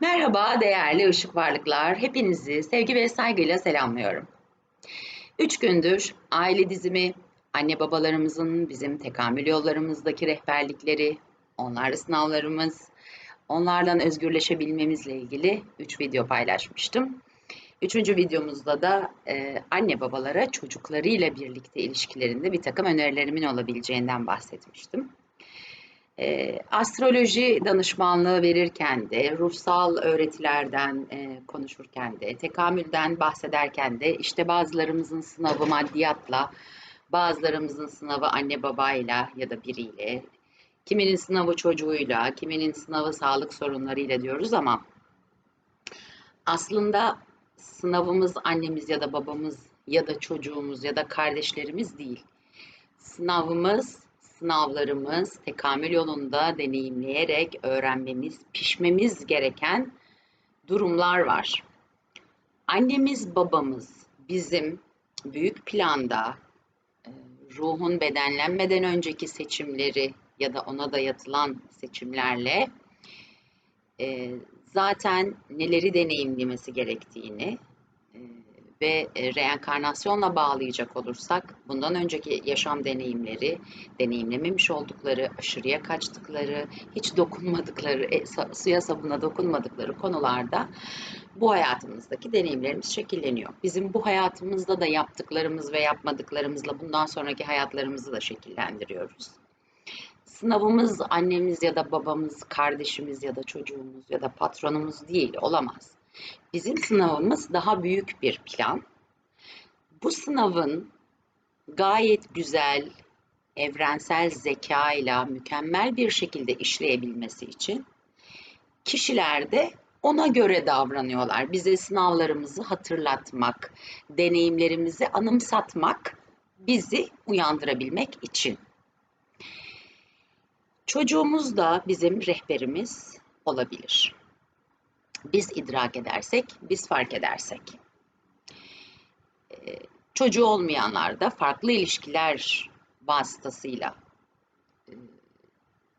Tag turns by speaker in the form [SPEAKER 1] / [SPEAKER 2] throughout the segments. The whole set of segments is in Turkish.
[SPEAKER 1] Merhaba değerli ışık varlıklar. Hepinizi sevgi ve saygıyla selamlıyorum. Üç gündür aile dizimi, anne babalarımızın bizim tekamül yollarımızdaki rehberlikleri, onlarla sınavlarımız, onlardan özgürleşebilmemizle ilgili üç video paylaşmıştım. Üçüncü videomuzda da e, anne babalara çocuklarıyla birlikte ilişkilerinde bir takım önerilerimin olabileceğinden bahsetmiştim. E, astroloji danışmanlığı verirken de, ruhsal öğretilerden e, konuşurken de, tekamülden bahsederken de işte bazılarımızın sınavı maddiyatla, bazılarımızın sınavı anne babayla ya da biriyle, kiminin sınavı çocuğuyla, kiminin sınavı sağlık sorunlarıyla diyoruz ama aslında sınavımız annemiz ya da babamız ya da çocuğumuz ya da kardeşlerimiz değil. Sınavımız sınavlarımız tekamül yolunda deneyimleyerek öğrenmemiz, pişmemiz gereken durumlar var. Annemiz, babamız bizim büyük planda e, ruhun bedenlenmeden önceki seçimleri ya da ona dayatılan seçimlerle e, zaten neleri deneyimlemesi gerektiğini e, ve e, reenkarnasyonla bağlayacak olursak bundan önceki yaşam deneyimleri, deneyimlememiş oldukları, aşırıya kaçtıkları, hiç dokunmadıkları, e, suya sabuna dokunmadıkları konularda bu hayatımızdaki deneyimlerimiz şekilleniyor. Bizim bu hayatımızda da yaptıklarımız ve yapmadıklarımızla bundan sonraki hayatlarımızı da şekillendiriyoruz. Sınavımız annemiz ya da babamız, kardeşimiz ya da çocuğumuz ya da patronumuz değil, olamaz Bizim sınavımız daha büyük bir plan. Bu sınavın gayet güzel, evrensel zeka ile mükemmel bir şekilde işleyebilmesi için kişiler de ona göre davranıyorlar. Bize sınavlarımızı hatırlatmak, deneyimlerimizi anımsatmak, bizi uyandırabilmek için. Çocuğumuz da bizim rehberimiz olabilir. Biz idrak edersek, biz fark edersek. Ee, çocuğu olmayanlar da farklı ilişkiler vasıtasıyla e,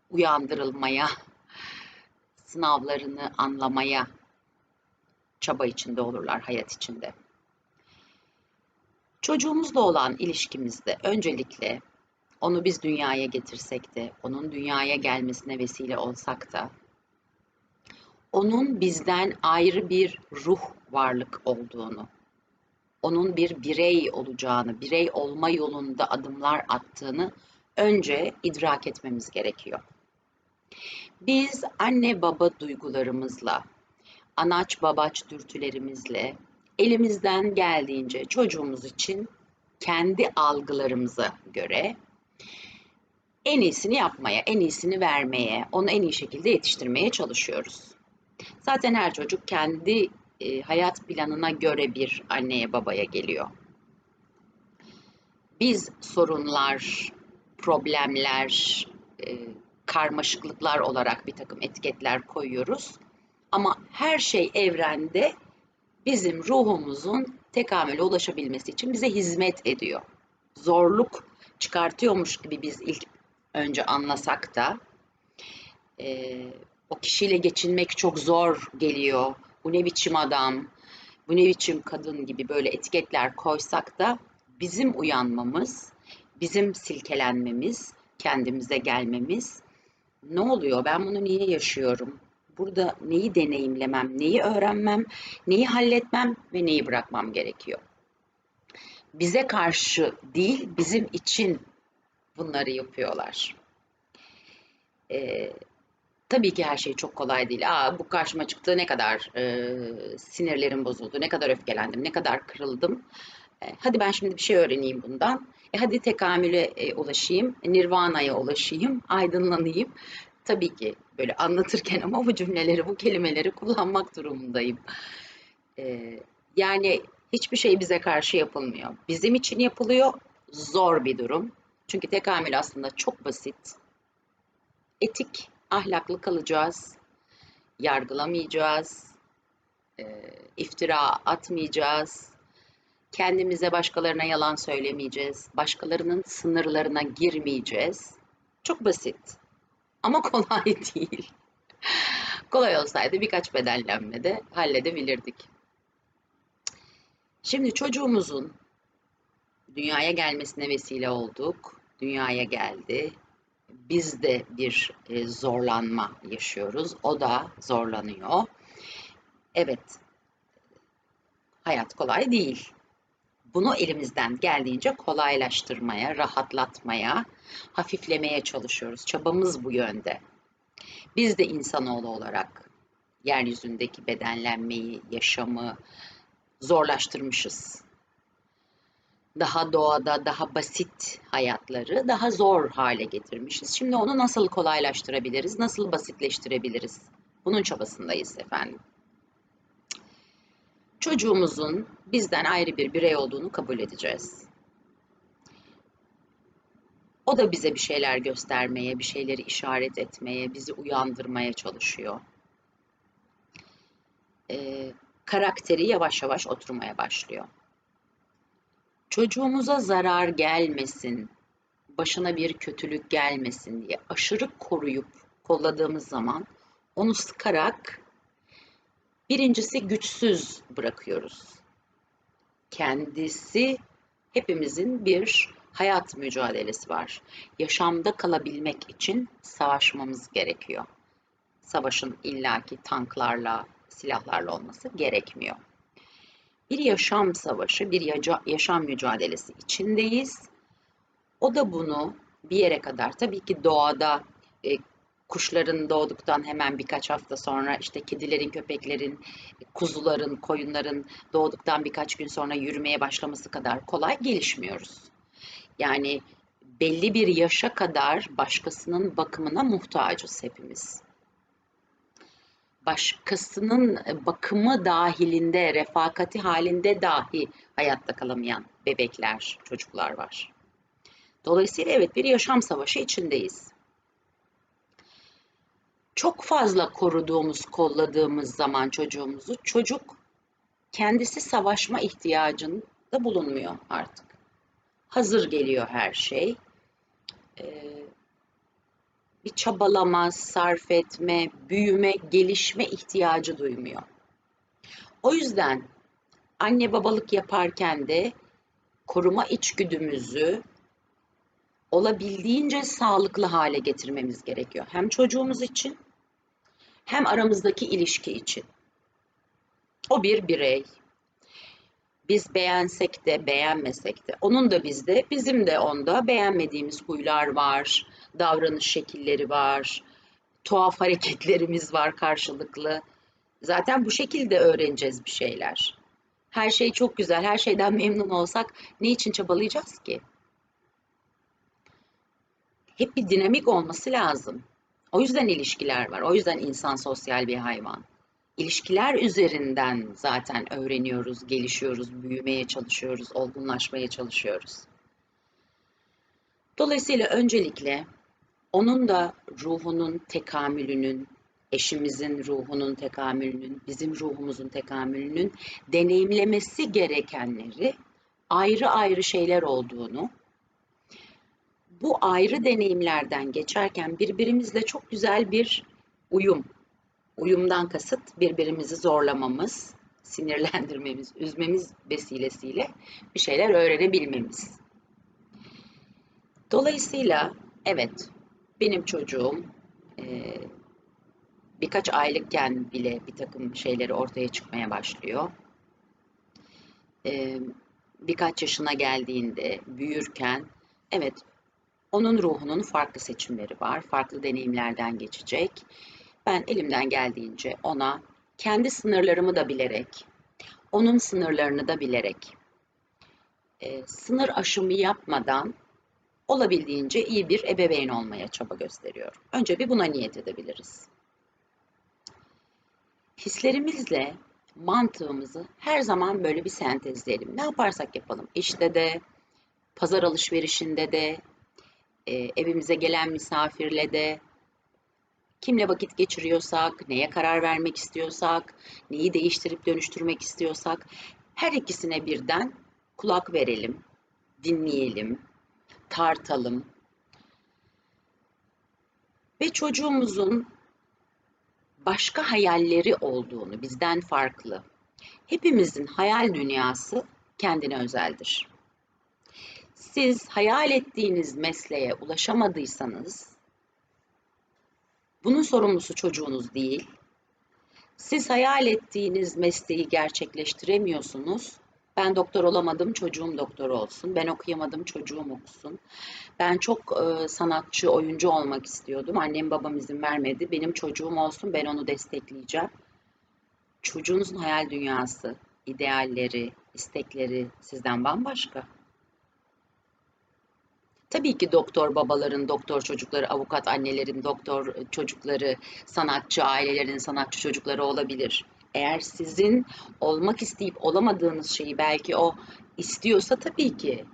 [SPEAKER 1] uyandırılmaya, sınavlarını anlamaya çaba içinde olurlar hayat içinde. Çocuğumuzla olan ilişkimizde öncelikle onu biz dünyaya getirsek de, onun dünyaya gelmesine vesile olsak da onun bizden ayrı bir ruh varlık olduğunu, onun bir birey olacağını, birey olma yolunda adımlar attığını önce idrak etmemiz gerekiyor. Biz anne baba duygularımızla, anaç babaç dürtülerimizle elimizden geldiğince çocuğumuz için kendi algılarımıza göre en iyisini yapmaya, en iyisini vermeye, onu en iyi şekilde yetiştirmeye çalışıyoruz. Zaten her çocuk kendi e, hayat planına göre bir anneye babaya geliyor. Biz sorunlar, problemler, e, karmaşıklıklar olarak bir takım etiketler koyuyoruz. Ama her şey evrende bizim ruhumuzun tekamüle ulaşabilmesi için bize hizmet ediyor. Zorluk çıkartıyormuş gibi biz ilk önce anlasak da e, o kişiyle geçinmek çok zor geliyor. Bu ne biçim adam, bu ne biçim kadın gibi böyle etiketler koysak da bizim uyanmamız, bizim silkelenmemiz, kendimize gelmemiz ne oluyor? Ben bunu niye yaşıyorum? Burada neyi deneyimlemem, neyi öğrenmem, neyi halletmem ve neyi bırakmam gerekiyor? Bize karşı değil, bizim için bunları yapıyorlar. Ee, Tabii ki her şey çok kolay değil. Aa, bu karşıma çıktı ne kadar e, sinirlerim bozuldu, ne kadar öfkelendim, ne kadar kırıldım. E, hadi ben şimdi bir şey öğreneyim bundan. E, hadi tekamüle e, ulaşayım, nirvana'ya ulaşayım, aydınlanayım. Tabii ki böyle anlatırken ama bu cümleleri, bu kelimeleri kullanmak durumundayım. E, yani hiçbir şey bize karşı yapılmıyor. Bizim için yapılıyor, zor bir durum. Çünkü tekamül aslında çok basit. Etik ahlaklı kalacağız, yargılamayacağız, e, iftira atmayacağız, kendimize başkalarına yalan söylemeyeceğiz, başkalarının sınırlarına girmeyeceğiz. Çok basit ama kolay değil. Kolay olsaydı birkaç bedenlenmede halledebilirdik. Şimdi çocuğumuzun dünyaya gelmesine vesile olduk. Dünyaya geldi. Biz de bir e, zorlanma yaşıyoruz. O da zorlanıyor. Evet, hayat kolay değil. Bunu elimizden geldiğince kolaylaştırmaya, rahatlatmaya, hafiflemeye çalışıyoruz. Çabamız bu yönde. Biz de insanoğlu olarak yeryüzündeki bedenlenmeyi, yaşamı zorlaştırmışız. Daha doğada, daha basit hayatları daha zor hale getirmişiz. Şimdi onu nasıl kolaylaştırabiliriz, nasıl basitleştirebiliriz? Bunun çabasındayız efendim. Çocuğumuzun bizden ayrı bir birey olduğunu kabul edeceğiz. O da bize bir şeyler göstermeye, bir şeyleri işaret etmeye, bizi uyandırmaya çalışıyor. Ee, karakteri yavaş yavaş oturmaya başlıyor. Çocuğumuza zarar gelmesin, başına bir kötülük gelmesin diye aşırı koruyup kolladığımız zaman onu sıkarak birincisi güçsüz bırakıyoruz. Kendisi hepimizin bir hayat mücadelesi var. Yaşamda kalabilmek için savaşmamız gerekiyor. Savaşın illaki tanklarla, silahlarla olması gerekmiyor. Bir yaşam savaşı, bir yaşam mücadelesi içindeyiz. O da bunu bir yere kadar tabii ki doğada e, kuşların doğduktan hemen birkaç hafta sonra işte kedilerin, köpeklerin, kuzuların, koyunların doğduktan birkaç gün sonra yürümeye başlaması kadar kolay gelişmiyoruz. Yani belli bir yaşa kadar başkasının bakımına muhtacız hepimiz. Başkasının bakımı dahilinde, refakati halinde dahi hayatta kalamayan bebekler, çocuklar var. Dolayısıyla evet bir yaşam savaşı içindeyiz. Çok fazla koruduğumuz, kolladığımız zaman çocuğumuzu çocuk kendisi savaşma ihtiyacında bulunmuyor artık hazır geliyor her şey. Ee, çabalama, sarf etme, büyüme, gelişme ihtiyacı duymuyor. O yüzden anne babalık yaparken de koruma içgüdümüzü olabildiğince sağlıklı hale getirmemiz gerekiyor. Hem çocuğumuz için hem aramızdaki ilişki için. O bir birey, biz beğensek de beğenmesek de onun da bizde bizim de onda beğenmediğimiz huylar var, davranış şekilleri var, tuhaf hareketlerimiz var karşılıklı. Zaten bu şekilde öğreneceğiz bir şeyler. Her şey çok güzel, her şeyden memnun olsak ne için çabalayacağız ki? Hep bir dinamik olması lazım. O yüzden ilişkiler var. O yüzden insan sosyal bir hayvan ilişkiler üzerinden zaten öğreniyoruz, gelişiyoruz, büyümeye çalışıyoruz, olgunlaşmaya çalışıyoruz. Dolayısıyla öncelikle onun da ruhunun tekamülünün, eşimizin ruhunun tekamülünün, bizim ruhumuzun tekamülünün deneyimlemesi gerekenleri ayrı ayrı şeyler olduğunu, bu ayrı deneyimlerden geçerken birbirimizle çok güzel bir uyum, Uyumdan kasıt birbirimizi zorlamamız, sinirlendirmemiz, üzmemiz vesilesiyle bir şeyler öğrenebilmemiz. Dolayısıyla evet benim çocuğum e, birkaç aylıkken bile bir takım şeyleri ortaya çıkmaya başlıyor. E, birkaç yaşına geldiğinde, büyürken evet onun ruhunun farklı seçimleri var, farklı deneyimlerden geçecek ben elimden geldiğince ona kendi sınırlarımı da bilerek, onun sınırlarını da bilerek, e, sınır aşımı yapmadan olabildiğince iyi bir ebeveyn olmaya çaba gösteriyorum. Önce bir buna niyet edebiliriz. Hislerimizle mantığımızı her zaman böyle bir sentezleyelim. Ne yaparsak yapalım. İşte de, pazar alışverişinde de, e, evimize gelen misafirle de, kimle vakit geçiriyorsak, neye karar vermek istiyorsak, neyi değiştirip dönüştürmek istiyorsak her ikisine birden kulak verelim, dinleyelim, tartalım. Ve çocuğumuzun başka hayalleri olduğunu, bizden farklı. Hepimizin hayal dünyası kendine özeldir. Siz hayal ettiğiniz mesleğe ulaşamadıysanız bunun sorumlusu çocuğunuz değil. Siz hayal ettiğiniz mesleği gerçekleştiremiyorsunuz. Ben doktor olamadım, çocuğum doktor olsun. Ben okuyamadım, çocuğum okusun. Ben çok e, sanatçı, oyuncu olmak istiyordum. Annem babam izin vermedi. Benim çocuğum olsun, ben onu destekleyeceğim. Çocuğunuzun hayal dünyası, idealleri, istekleri sizden bambaşka. Tabii ki doktor babaların, doktor çocukları, avukat annelerin, doktor çocukları, sanatçı ailelerin, sanatçı çocukları olabilir. Eğer sizin olmak isteyip olamadığınız şeyi belki o istiyorsa tabii ki.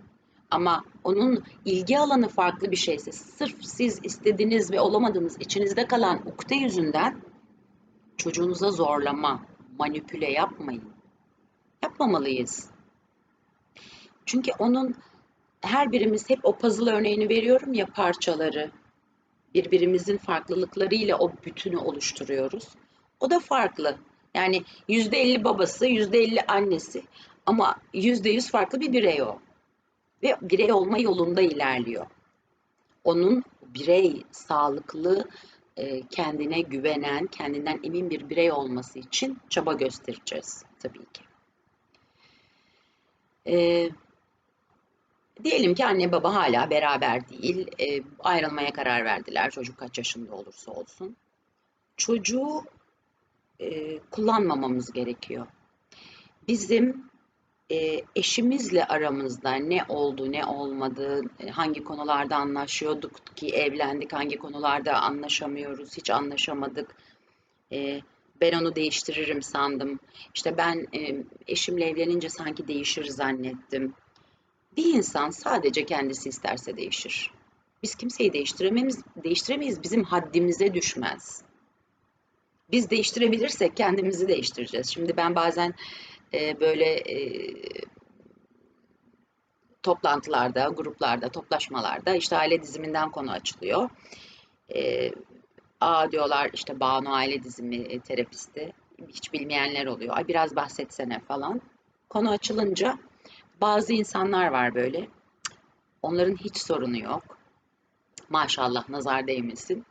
[SPEAKER 1] Ama onun ilgi alanı farklı bir şeyse, sırf siz istediğiniz ve olamadığınız içinizde kalan ukde yüzünden çocuğunuza zorlama, manipüle yapmayın. Yapmamalıyız. Çünkü onun her birimiz hep o puzzle örneğini veriyorum ya parçaları. Birbirimizin farklılıklarıyla o bütünü oluşturuyoruz. O da farklı. Yani yüzde elli babası, yüzde elli annesi ama yüzde yüz farklı bir birey o. Ve birey olma yolunda ilerliyor. Onun birey, sağlıklı, e, kendine güvenen, kendinden emin bir birey olması için çaba göstereceğiz tabii ki. Ee, diyelim ki anne baba hala beraber değil, e, ayrılmaya karar verdiler çocuk kaç yaşında olursa olsun. Çocuğu e, kullanmamamız gerekiyor. Bizim e, eşimizle aramızda ne oldu ne olmadı, e, hangi konularda anlaşıyorduk ki evlendik, hangi konularda anlaşamıyoruz, hiç anlaşamadık. E, ben onu değiştiririm sandım. İşte ben e, eşimle evlenince sanki değişir zannettim. Bir insan sadece kendisi isterse değişir. Biz kimseyi değiştiremeyiz, değiştiremeyiz. Bizim haddimize düşmez. Biz değiştirebilirsek kendimizi değiştireceğiz. Şimdi ben bazen e, böyle e, toplantılarda, gruplarda, toplaşmalarda işte aile diziminden konu açılıyor. E, Aa diyorlar işte Banu aile dizimi e, terapisti. Hiç bilmeyenler oluyor. Ay biraz bahsetsene falan. Konu açılınca bazı insanlar var böyle. Onların hiç sorunu yok. Maşallah nazar değmesin.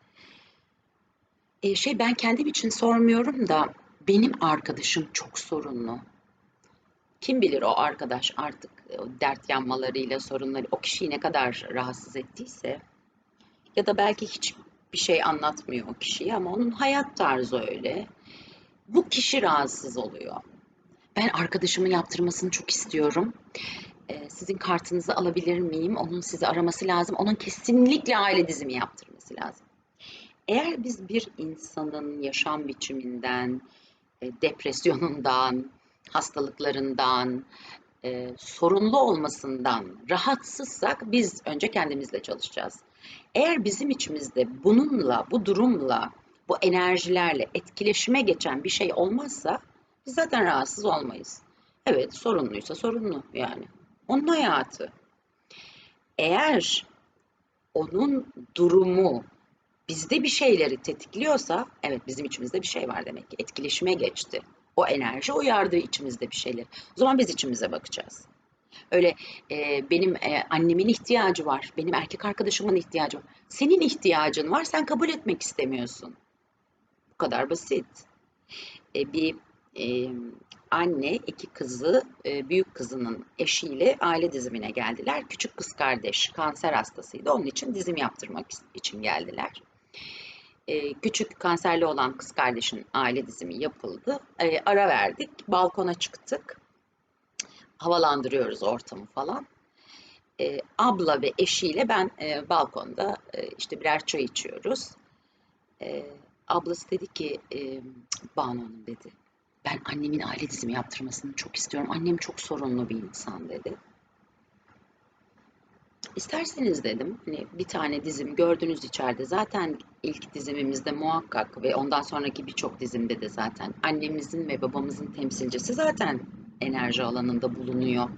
[SPEAKER 1] E, şey ben kendim için sormuyorum da benim arkadaşım çok sorunlu. Kim bilir o arkadaş artık e, o dert yanmalarıyla sorunları o kişiyi ne kadar rahatsız ettiyse ya da belki hiç bir şey anlatmıyor o kişiye ama onun hayat tarzı öyle. Bu kişi rahatsız oluyor. Ben arkadaşımın yaptırmasını çok istiyorum. Ee, sizin kartınızı alabilir miyim? Onun sizi araması lazım. Onun kesinlikle aile dizimi yaptırması lazım. Eğer biz bir insanın yaşam biçiminden, e, depresyonundan, hastalıklarından, e, sorunlu olmasından rahatsızsak biz önce kendimizle çalışacağız. Eğer bizim içimizde bununla, bu durumla, bu enerjilerle etkileşime geçen bir şey olmazsa biz zaten rahatsız olmayız. Evet sorunluysa sorunlu yani. Onun hayatı. Eğer onun durumu bizde bir şeyleri tetikliyorsa evet bizim içimizde bir şey var demek ki. Etkileşime geçti. O enerji uyardığı içimizde bir şeyler. O zaman biz içimize bakacağız. Öyle e, benim e, annemin ihtiyacı var, benim erkek arkadaşımın ihtiyacı var. Senin ihtiyacın var, sen kabul etmek istemiyorsun. Bu kadar basit. E, bir e, anne iki kızı e, büyük kızının eşiyle aile dizimine geldiler. Küçük kız kardeş kanser hastasıydı. Onun için dizim yaptırmak için geldiler. E, küçük kanserli olan kız kardeşin aile dizimi yapıldı. E, ara verdik. Balkona çıktık. Havalandırıyoruz ortamı falan. E, abla ve eşiyle ben e, balkonda e, işte birer çay içiyoruz. E, ablası dedi ki e, Banu Hanım dedi. Ben annemin aile dizimi yaptırmasını çok istiyorum. Annem çok sorunlu bir insan dedi. İsterseniz dedim hani bir tane dizim gördünüz içeride zaten ilk dizimimizde muhakkak ve ondan sonraki birçok dizimde de zaten annemizin ve babamızın temsilcisi zaten enerji alanında bulunuyor.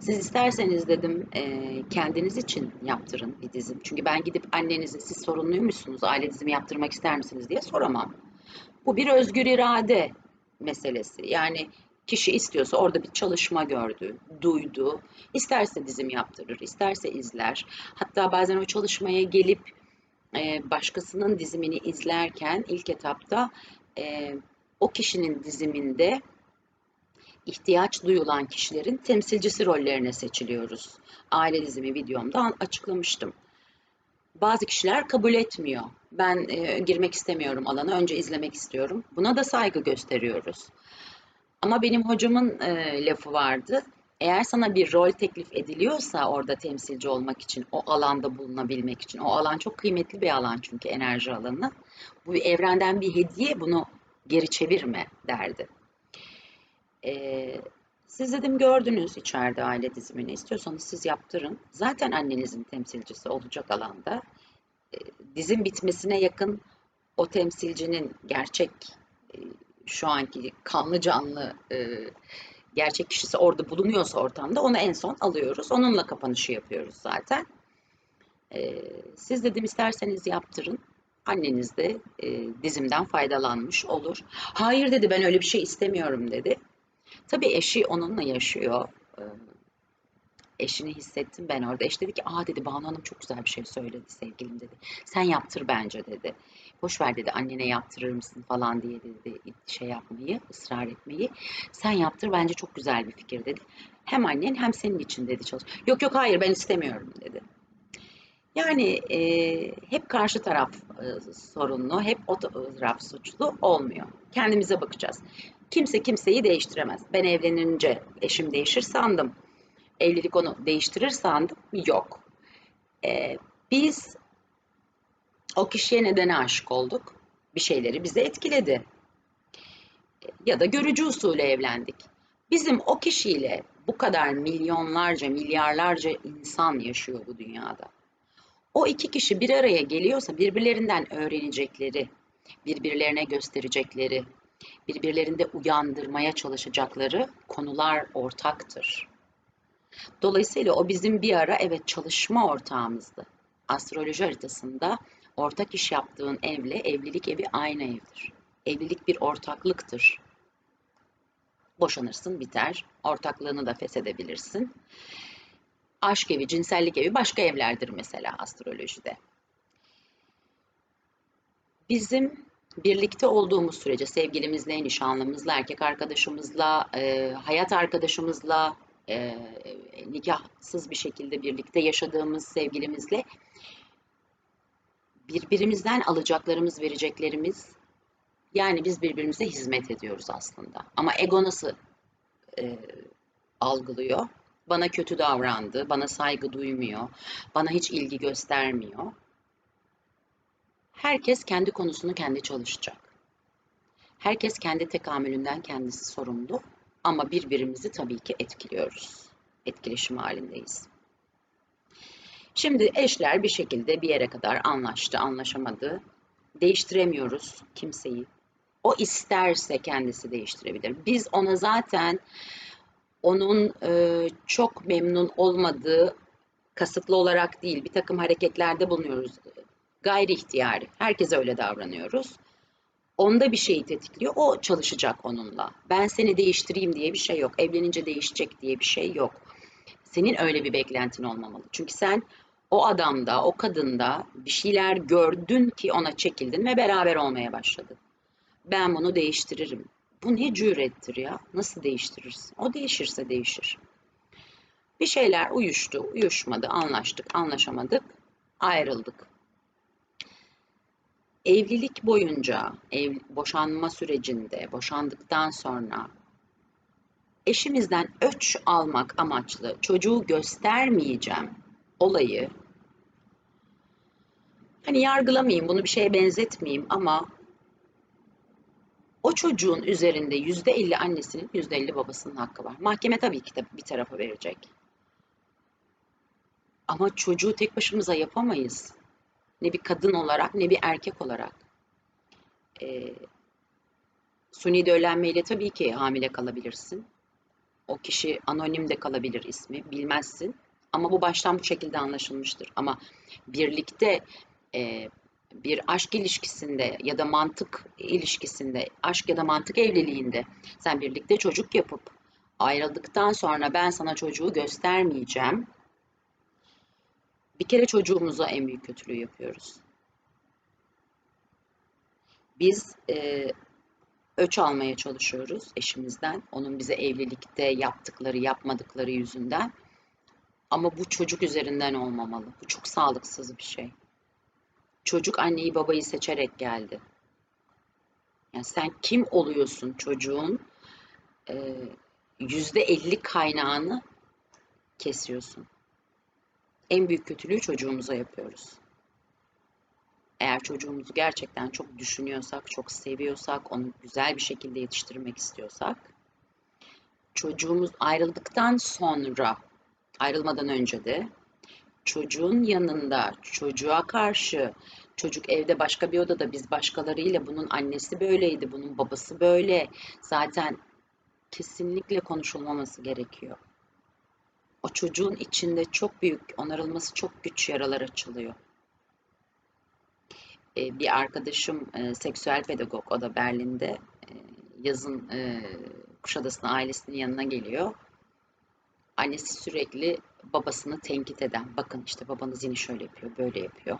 [SPEAKER 1] Siz isterseniz dedim e, kendiniz için yaptırın bir dizim. Çünkü ben gidip annenize siz sorunluymuşsunuz aile dizimi yaptırmak ister misiniz diye soramam. Bu bir özgür irade meselesi. Yani kişi istiyorsa orada bir çalışma gördü, duydu. İsterse dizim yaptırır, isterse izler. Hatta bazen o çalışmaya gelip e, başkasının dizimini izlerken ilk etapta e, o kişinin diziminde ihtiyaç duyulan kişilerin temsilcisi rollerine seçiliyoruz. Aile dizimi videomda açıklamıştım. Bazı kişiler kabul etmiyor. Ben e, girmek istemiyorum alana, önce izlemek istiyorum. Buna da saygı gösteriyoruz. Ama benim hocamın e, lafı vardı. Eğer sana bir rol teklif ediliyorsa orada temsilci olmak için, o alanda bulunabilmek için, o alan çok kıymetli bir alan çünkü enerji alanı. Bu evrenden bir hediye, bunu geri çevirme derdi. Ee, siz dedim gördünüz içeride aile dizimini. İstiyorsanız siz yaptırın. Zaten annenizin temsilcisi olacak alanda. Ee, dizim bitmesine yakın o temsilcinin gerçek e, şu anki kanlı canlı e, gerçek kişisi orada bulunuyorsa ortamda onu en son alıyoruz. Onunla kapanışı yapıyoruz zaten. E, siz dedim isterseniz yaptırın. Anneniz de e, dizimden faydalanmış olur. Hayır dedi ben öyle bir şey istemiyorum dedi. Tabii eşi onunla yaşıyor. Ee, eşini hissettim ben orada. Eş dedi ki aa dedi Banu Hanım çok güzel bir şey söyledi sevgilim dedi. Sen yaptır bence dedi. Boş ver dedi annene yaptırır mısın falan diye dedi şey yapmayı, ısrar etmeyi. Sen yaptır bence çok güzel bir fikir dedi. Hem annen hem senin için dedi çalış. Yok yok hayır ben istemiyorum dedi. Yani e, hep karşı taraf e, sorunlu, hep o taraf suçlu olmuyor. Kendimize bakacağız. Kimse kimseyi değiştiremez. Ben evlenince eşim değişir sandım. Evlilik onu değiştirir sandım. Yok. Ee, biz o kişiye neden aşık olduk? Bir şeyleri bize etkiledi. Ya da görücü usulü evlendik. Bizim o kişiyle bu kadar milyonlarca, milyarlarca insan yaşıyor bu dünyada. O iki kişi bir araya geliyorsa birbirlerinden öğrenecekleri, birbirlerine gösterecekleri, birbirlerinde uyandırmaya çalışacakları konular ortaktır. Dolayısıyla o bizim bir ara evet çalışma ortağımızdı. Astroloji haritasında ortak iş yaptığın evle evlilik evi aynı evdir. Evlilik bir ortaklıktır. Boşanırsın biter, ortaklığını da feshedebilirsin. Aşk evi, cinsellik evi başka evlerdir mesela astrolojide. Bizim birlikte olduğumuz sürece sevgilimizle, nişanlımızla, erkek arkadaşımızla, e, hayat arkadaşımızla, e, nikahsız bir şekilde birlikte yaşadığımız sevgilimizle birbirimizden alacaklarımız, vereceklerimiz yani biz birbirimize hizmet ediyoruz aslında. Ama ego nasıl e, algılıyor? Bana kötü davrandı, bana saygı duymuyor, bana hiç ilgi göstermiyor. Herkes kendi konusunu kendi çalışacak. Herkes kendi tekamülünden kendisi sorumlu ama birbirimizi tabii ki etkiliyoruz. Etkileşim halindeyiz. Şimdi eşler bir şekilde bir yere kadar anlaştı, anlaşamadı. Değiştiremiyoruz kimseyi. O isterse kendisi değiştirebilir. Biz ona zaten onun e, çok memnun olmadığı kasıtlı olarak değil bir takım hareketlerde bulunuyoruz gayri ihtiyari. Herkese öyle davranıyoruz. Onda bir şeyi tetikliyor. O çalışacak onunla. Ben seni değiştireyim diye bir şey yok. Evlenince değişecek diye bir şey yok. Senin öyle bir beklentin olmamalı. Çünkü sen o adamda, o kadında bir şeyler gördün ki ona çekildin ve beraber olmaya başladın. Ben bunu değiştiririm. Bu ne cürettir ya? Nasıl değiştirirsin? O değişirse değişir. Bir şeyler uyuştu, uyuşmadı, anlaştık, anlaşamadık, ayrıldık evlilik boyunca, ev, boşanma sürecinde, boşandıktan sonra eşimizden öç almak amaçlı çocuğu göstermeyeceğim olayı hani yargılamayayım, bunu bir şeye benzetmeyeyim ama o çocuğun üzerinde yüzde elli annesinin, yüzde elli babasının hakkı var. Mahkeme tabii ki de bir tarafa verecek. Ama çocuğu tek başımıza yapamayız. Ne bir kadın olarak ne bir erkek olarak. E, suni döllenmeyle tabii ki hamile kalabilirsin. O kişi anonim de kalabilir ismi, bilmezsin. Ama bu baştan bu şekilde anlaşılmıştır. Ama birlikte e, bir aşk ilişkisinde ya da mantık ilişkisinde, aşk ya da mantık evliliğinde sen birlikte çocuk yapıp ayrıldıktan sonra ben sana çocuğu göstermeyeceğim. Bir kere çocuğumuza en büyük kötülüğü yapıyoruz. Biz e, öç almaya çalışıyoruz eşimizden. Onun bize evlilikte yaptıkları, yapmadıkları yüzünden. Ama bu çocuk üzerinden olmamalı. Bu çok sağlıksız bir şey. Çocuk anneyi babayı seçerek geldi. Yani sen kim oluyorsun çocuğun e, yüzde elli kaynağını kesiyorsun. En büyük kötülüğü çocuğumuza yapıyoruz. Eğer çocuğumuzu gerçekten çok düşünüyorsak, çok seviyorsak, onu güzel bir şekilde yetiştirmek istiyorsak, çocuğumuz ayrıldıktan sonra, ayrılmadan önce de çocuğun yanında, çocuğa karşı, çocuk evde başka bir odada, biz başkalarıyla bunun annesi böyleydi, bunun babası böyle. Zaten kesinlikle konuşulmaması gerekiyor. O çocuğun içinde çok büyük, onarılması çok güç yaralar açılıyor. E, bir arkadaşım e, seksüel pedagog, o da Berlin'de e, yazın Kuşadası'na ailesinin yanına geliyor. Annesi sürekli babasını tenkit eden, bakın işte babanız yine şöyle yapıyor, böyle yapıyor.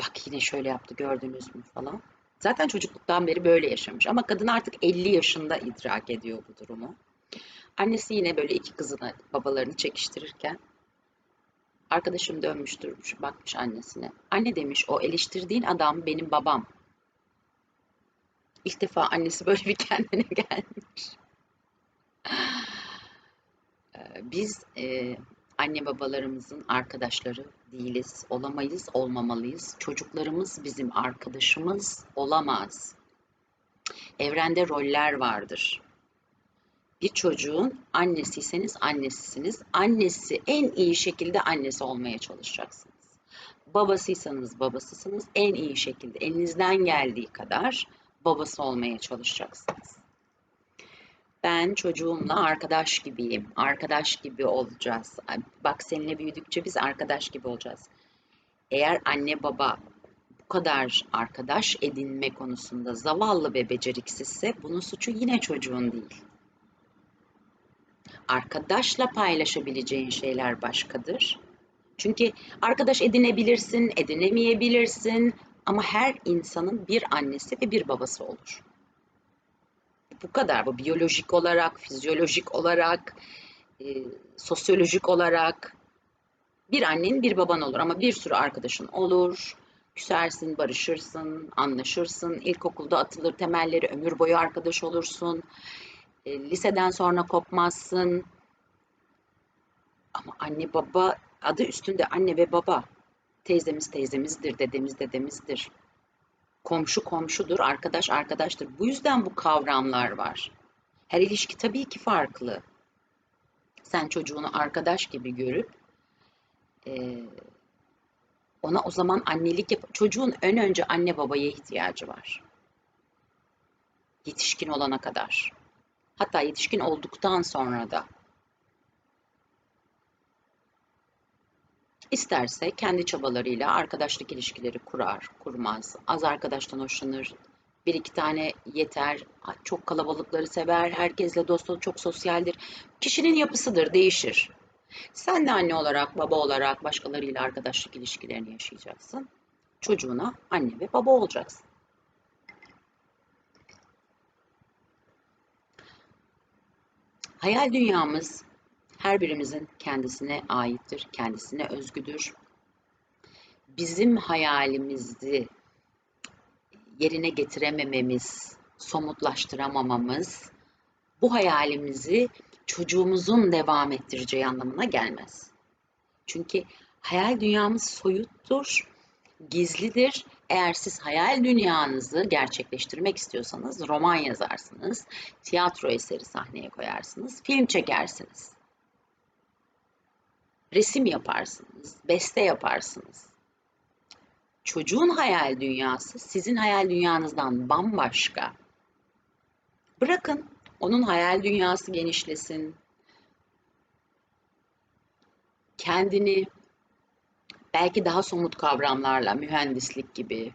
[SPEAKER 1] Bak yine şöyle yaptı, gördünüz mü falan. Zaten çocukluktan beri böyle yaşamış ama kadın artık 50 yaşında idrak ediyor bu durumu. Annesi yine böyle iki kızını, babalarını çekiştirirken Arkadaşım dönmüş durmuş, bakmış annesine. Anne demiş, o eleştirdiğin adam benim babam. İlk defa annesi böyle bir kendine gelmiş. Ee, biz e, anne babalarımızın arkadaşları değiliz, olamayız, olmamalıyız. Çocuklarımız bizim arkadaşımız olamaz. Evrende roller vardır bir çocuğun annesiyseniz annesisiniz. Annesi en iyi şekilde annesi olmaya çalışacaksınız. Babasıysanız babasısınız. En iyi şekilde elinizden geldiği kadar babası olmaya çalışacaksınız. Ben çocuğumla arkadaş gibiyim. Arkadaş gibi olacağız. Bak seninle büyüdükçe biz arkadaş gibi olacağız. Eğer anne baba bu kadar arkadaş edinme konusunda zavallı ve beceriksizse bunun suçu yine çocuğun değil arkadaşla paylaşabileceğin şeyler başkadır. Çünkü arkadaş edinebilirsin, edinemeyebilirsin ama her insanın bir annesi ve bir babası olur. Bu kadar. Bu biyolojik olarak, fizyolojik olarak, e, sosyolojik olarak bir annen bir baban olur ama bir sürü arkadaşın olur. Küsersin, barışırsın, anlaşırsın. İlkokulda atılır temelleri, ömür boyu arkadaş olursun. E, liseden sonra kopmazsın. Ama anne baba adı üstünde anne ve baba. Teyzemiz teyzemizdir, dedemiz dedemizdir. Komşu komşudur, arkadaş arkadaştır. Bu yüzden bu kavramlar var. Her ilişki tabii ki farklı. Sen çocuğunu arkadaş gibi görüp e, ona o zaman annelik yap. Çocuğun ön önce anne babaya ihtiyacı var. Yetişkin olana kadar. Hatta yetişkin olduktan sonra da isterse kendi çabalarıyla arkadaşlık ilişkileri kurar, kurmaz. Az arkadaştan hoşlanır. Bir iki tane yeter. Çok kalabalıkları sever. Herkesle dost olur. Çok sosyaldir. Kişinin yapısıdır. Değişir. Sen de anne olarak, baba olarak başkalarıyla arkadaşlık ilişkilerini yaşayacaksın. Çocuğuna anne ve baba olacaksın. Hayal dünyamız her birimizin kendisine aittir, kendisine özgüdür. Bizim hayalimizi yerine getiremememiz, somutlaştıramamamız bu hayalimizi çocuğumuzun devam ettireceği anlamına gelmez. Çünkü hayal dünyamız soyuttur, gizlidir eğer siz hayal dünyanızı gerçekleştirmek istiyorsanız roman yazarsınız, tiyatro eseri sahneye koyarsınız, film çekersiniz. Resim yaparsınız, beste yaparsınız. Çocuğun hayal dünyası sizin hayal dünyanızdan bambaşka. Bırakın onun hayal dünyası genişlesin. Kendini belki daha somut kavramlarla, mühendislik gibi,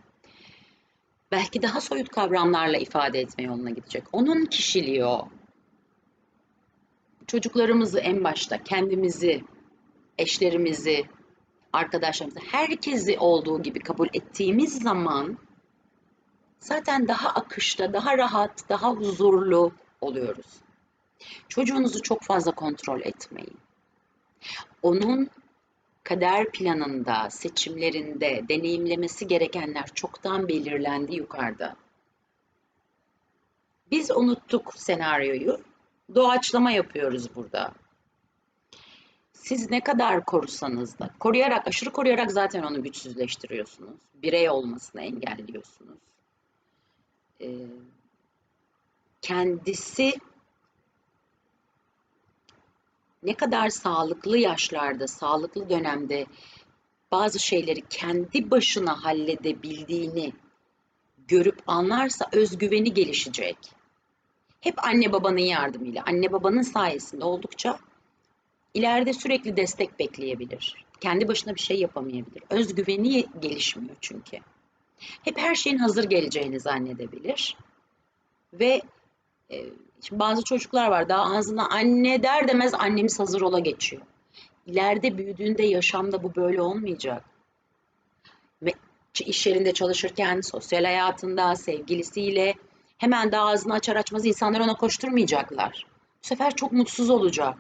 [SPEAKER 1] belki daha soyut kavramlarla ifade etme yoluna gidecek. Onun kişiliği o. Çocuklarımızı en başta, kendimizi, eşlerimizi, arkadaşlarımızı, herkesi olduğu gibi kabul ettiğimiz zaman zaten daha akışta, daha rahat, daha huzurlu oluyoruz. Çocuğunuzu çok fazla kontrol etmeyin. Onun kader planında, seçimlerinde deneyimlemesi gerekenler çoktan belirlendi yukarıda. Biz unuttuk senaryoyu. Doğaçlama yapıyoruz burada. Siz ne kadar korusanız da, koruyarak, aşırı koruyarak zaten onu güçsüzleştiriyorsunuz. Birey olmasını engelliyorsunuz. Ee, kendisi ne kadar sağlıklı yaşlarda, sağlıklı dönemde bazı şeyleri kendi başına halledebildiğini görüp anlarsa özgüveni gelişecek. Hep anne babanın yardımıyla, anne babanın sayesinde oldukça ileride sürekli destek bekleyebilir. Kendi başına bir şey yapamayabilir. Özgüveni gelişmiyor çünkü. Hep her şeyin hazır geleceğini zannedebilir. Ve e, şimdi bazı çocuklar var daha ağzına anne der demez annemiz hazır ola geçiyor. İleride büyüdüğünde yaşamda bu böyle olmayacak. Ve iş yerinde çalışırken, sosyal hayatında, sevgilisiyle hemen daha ağzını açar açmaz insanlar ona koşturmayacaklar. Bu sefer çok mutsuz olacak.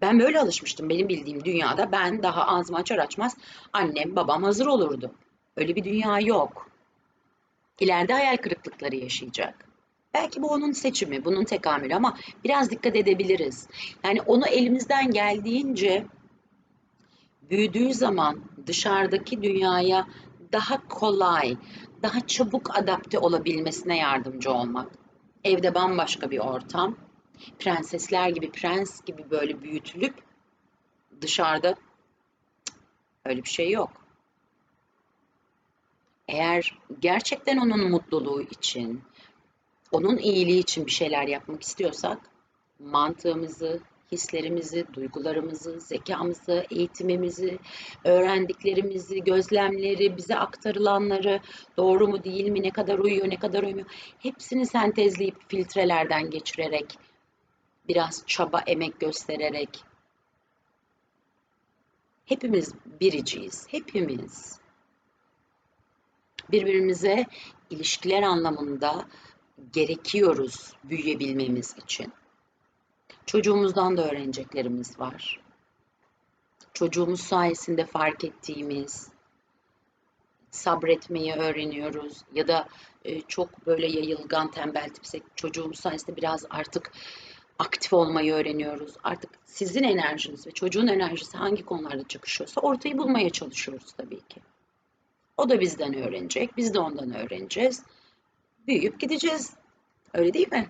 [SPEAKER 1] Ben böyle alışmıştım. Benim bildiğim dünyada ben daha ağzımı açar açmaz annem babam hazır olurdu. Öyle bir dünya yok. İleride hayal kırıklıkları yaşayacak. Belki bu onun seçimi, bunun tekamülü ama biraz dikkat edebiliriz. Yani onu elimizden geldiğince büyüdüğü zaman dışarıdaki dünyaya daha kolay, daha çabuk adapte olabilmesine yardımcı olmak. Evde bambaşka bir ortam. Prensesler gibi, prens gibi böyle büyütülüp dışarıda öyle bir şey yok. Eğer gerçekten onun mutluluğu için, onun iyiliği için bir şeyler yapmak istiyorsak mantığımızı, hislerimizi, duygularımızı, zekamızı, eğitimimizi, öğrendiklerimizi, gözlemleri, bize aktarılanları, doğru mu değil mi, ne kadar uyuyor, ne kadar uymuyor, hepsini sentezleyip filtrelerden geçirerek, biraz çaba, emek göstererek, hepimiz biriciyiz, hepimiz. Birbirimize ilişkiler anlamında gerekiyoruz büyüyebilmemiz için. Çocuğumuzdan da öğreneceklerimiz var. Çocuğumuz sayesinde fark ettiğimiz, sabretmeyi öğreniyoruz ya da e, çok böyle yayılgan tembel tipsek çocuğumuz sayesinde biraz artık aktif olmayı öğreniyoruz. Artık sizin enerjiniz ve çocuğun enerjisi hangi konularda çıkışıyorsa ortayı bulmaya çalışıyoruz tabii ki. O da bizden öğrenecek, biz de ondan öğreneceğiz. Büyüyüp gideceğiz. Öyle değil mi?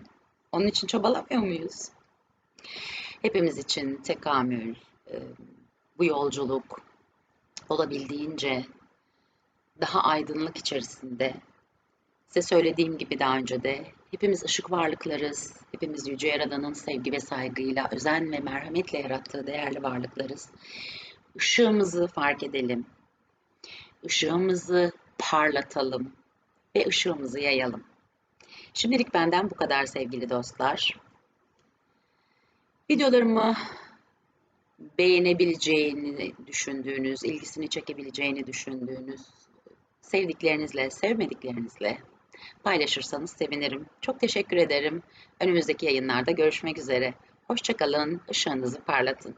[SPEAKER 1] Onun için çabalamıyor muyuz? Hepimiz için tekamül, e, bu yolculuk olabildiğince daha aydınlık içerisinde size söylediğim gibi daha önce de hepimiz ışık varlıklarız. Hepimiz Yüce Yaradan'ın sevgi ve saygıyla, özen ve merhametle yarattığı değerli varlıklarız. Işığımızı fark edelim. Işığımızı parlatalım ve ışığımızı yayalım. Şimdilik benden bu kadar sevgili dostlar. Videolarımı beğenebileceğini düşündüğünüz, ilgisini çekebileceğini düşündüğünüz sevdiklerinizle, sevmediklerinizle paylaşırsanız sevinirim. Çok teşekkür ederim. Önümüzdeki yayınlarda görüşmek üzere. Hoşçakalın, ışığınızı parlatın.